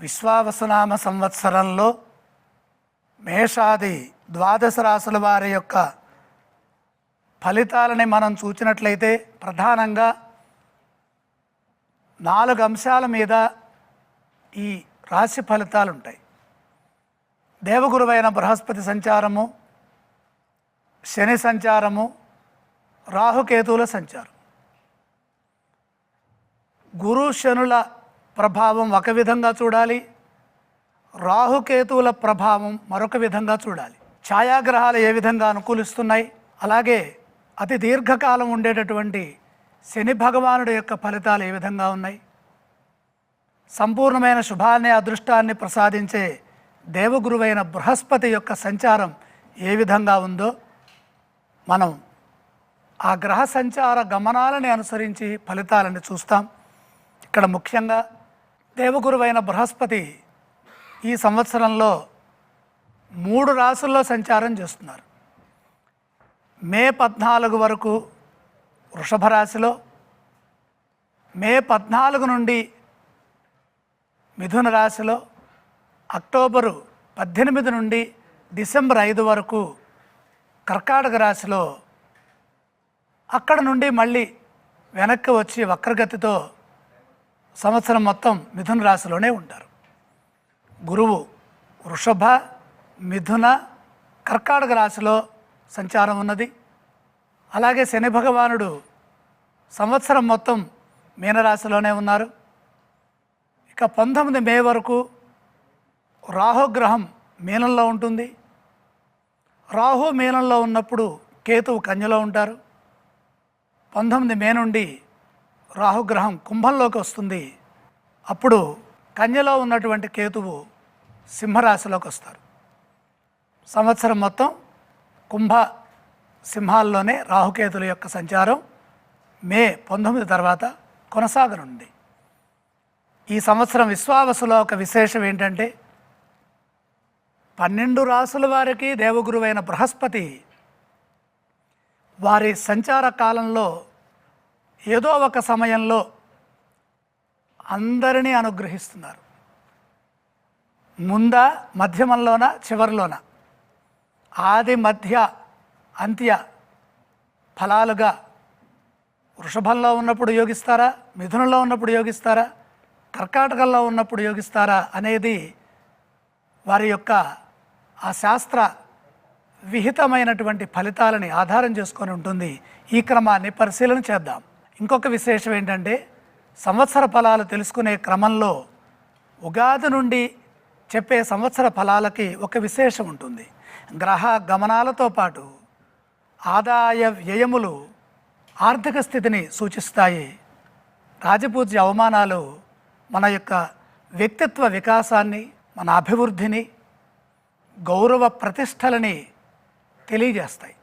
విశ్వావసనామ సంవత్సరంలో మేషాది ద్వాదశ రాసుల వారి యొక్క ఫలితాలని మనం చూచినట్లయితే ప్రధానంగా నాలుగు అంశాల మీద ఈ రాశి ఫలితాలు ఉంటాయి దేవగురువైన బృహస్పతి సంచారము శని సంచారము రాహుకేతువుల సంచారం. గురు శనుల ప్రభావం ఒక విధంగా చూడాలి. రాహుకేతువుల ప్రభావం మరొక విధంగా చూడాలి. ఛాయాగ్రహాలు ఏ విధంగా అనుకూలిస్తున్నాయి? అలాగే అతి దీర్ఘకాలం ఉండేటటువంటి శని భగవానుడి యొక్క ఫలితాలు ఏ విధంగా ఉన్నాయి? సంపూర్ణమైన శుభాన్ని అదృష్టాన్ని ప్రసాదించే దేవగురువైన బృహస్పతి యొక్క సంచారం ఏ విధంగా ఉందో మనం ఆ గ్రహ సంచార గమనాలని అనుసరించి ఫలితాలని చూస్తాం. ఇక్కడ ముఖ్యంగా దేవగురువైన బృహస్పతి ఈ సంవత్సరంలో మూడు రాసుల్లో సంచారం చేస్తున్నారు. మే పద్నాలుగు వరకు వృషభ రాశిలో మే పద్నాలుగు నుండి మిథున రాశిలో అక్టోబరు పద్దెనిమిది నుండి డిసెంబర్ ఐదు వరకు కర్కాటక రాశిలో అక్కడ నుండి మళ్ళీ వెనక్కి వచ్చి వక్రగతితో సంవత్సరం మొత్తం మిథున రాశిలోనే ఉంటారు. గురువు వృషభ మిథున కర్కాటక రాశిలో సంచారం ఉన్నది. అలాగే శని భగవానుడు సంవత్సరం మొత్తం మీనరాశిలోనే ఉన్నారు. ఇక పంతొమ్మిది మే వరకు రాహుగ్రహం మీనంలో ఉంటుంది. రాహు మీనంలో ఉన్నప్పుడు కేతువు కన్యలో ఉంటారు. పంతొమ్మిది మే నుండి రాహుగ్రహం కుంభంలోకి వస్తుంది. అప్పుడు కన్యలో ఉన్నటువంటి కేతువు సింహరాశిలోకి వస్తారు. సంవత్సరం మొత్తం కుంభ సింహాల్లోనే రాహుకేతుల యొక్క సంచారం మే పంతొమ్మిది తర్వాత కొనసాగనుంది. ఈ సంవత్సరం విశ్వావసులో ఒక విశేషం ఏంటంటే పన్నెండు రాసుల వారికి దేవగురువైన బృహస్పతి వారి సంచార కాలంలో ఏదో ఒక సమయంలో అందరినీ అనుగ్రహిస్తున్నారు. ముందా మధ్యమంలోన చివరిలోన? ఆది మధ్య అంత్య ఫలాలుగా వృషభంలో ఉన్నప్పుడు యోగిస్తారా? మిథునంలో ఉన్నప్పుడు యోగిస్తారా? కర్కాటకంలో ఉన్నప్పుడు యోగిస్తారా? అనేది వారి యొక్క ఆ శాస్త్ర విహితమైనటువంటి ఫలితాలని ఆధారం చేసుకొని ఉంటుంది. ఈ క్రమాన్ని పరిశీలన చేద్దాం. ఇంకొక విశేషం ఏంటంటే సంవత్సర ఫలాలు తెలుసుకునే క్రమంలో ఉగాది నుండి చెప్పే సంవత్సర ఫలాలకి ఒక విశేషం ఉంటుంది. గ్రహ గమనాలతో పాటు ఆదాయ వ్యయములు ఆర్థిక స్థితిని సూచిస్తాయి. రాజపూజ్య అవమానాలు మన యొక్క వ్యక్తిత్వ వికాసాన్ని మన అభివృద్ధిని గౌరవ ప్రతిష్టలని తెలియజేస్తాయి.